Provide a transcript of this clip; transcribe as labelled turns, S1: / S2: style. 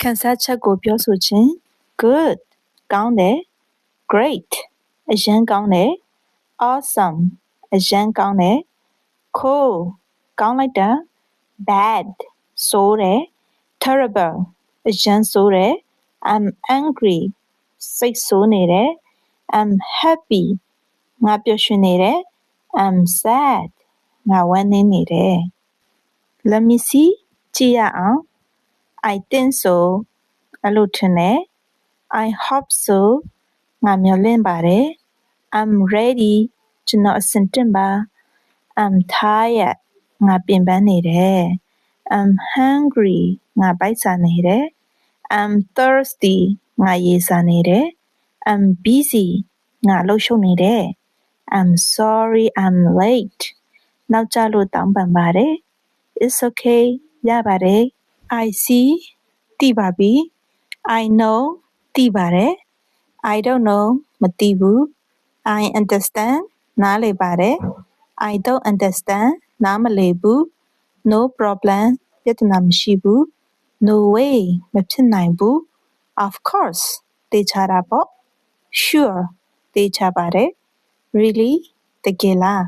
S1: ခံစားချက်ကိုပြောဆိုခြင်း good ကောင်းတယ် great အရန်ကောင်းတယ် awesome အရန်ကောင်းတယ် cool ကောင်းလိုက်တာ bad ဆိုးတယ် terrible အရန်ဆိုးတယ် I'm angry စိတ်ဆိုးနေတယ် I'm happy ငါပျော်ရွှင်နေတယ် I'm sad ငါဝမ်းနည်းနေတယ် Let me see ကြည့်ရအောင် I think so အဲ့လိုထင်တယ် I hope so ငါမျှော်လင့်ပါတယ် I'm ready ကျွန်တော်အဆင်သင့်ပါ I'm tired ငါပင်ပန်းနေတယ် I'm hungry ငါဗိုက်စာနေတယ် I'm thirsty ငါရေစာနေတယ် I'm busy ငါလှုပ်ရှုပ်နေတယ် I'm sorry I'm late နောက်ကျလို့တောင်းပန်ပါတယ် It's okay ရပါတယ် I see သိပါပြီ I know သိပါတယ် I don't know မသိဘူး I understand နားလည်ပါတယ် I don't understand နားမလည်ဘူး No problem ပြဿနာမရှိဘူး No way မဖြစ်နိုင်ဘူး Of course သေချာတာပေါ့ Sure သေချာပါတယ် Really တကယ်လား